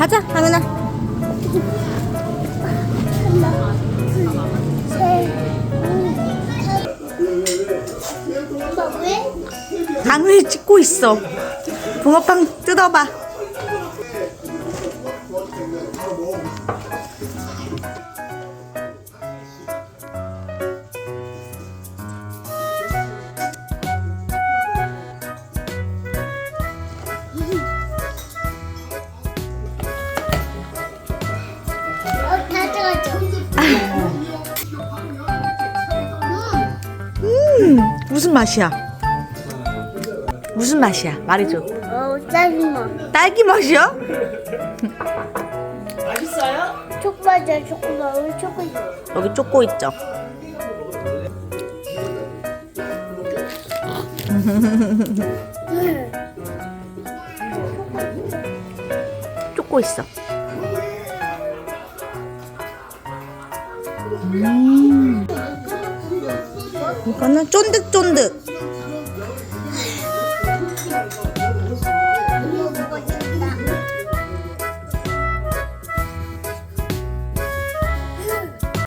가자, 하은아. 하나, 둘, 셋, 강을 찍고 있어. 붕어빵 뜯어봐. 무슨 맛이야? 무슨 맛이야? 말해줘. 어, 짜증나. 딸기 맛이야? 초코바자 초코바 우리 초코 있어. 여기 쪼꼬 있죠. 쪼꼬 있어. 음. 이거는 쫀득쫀득.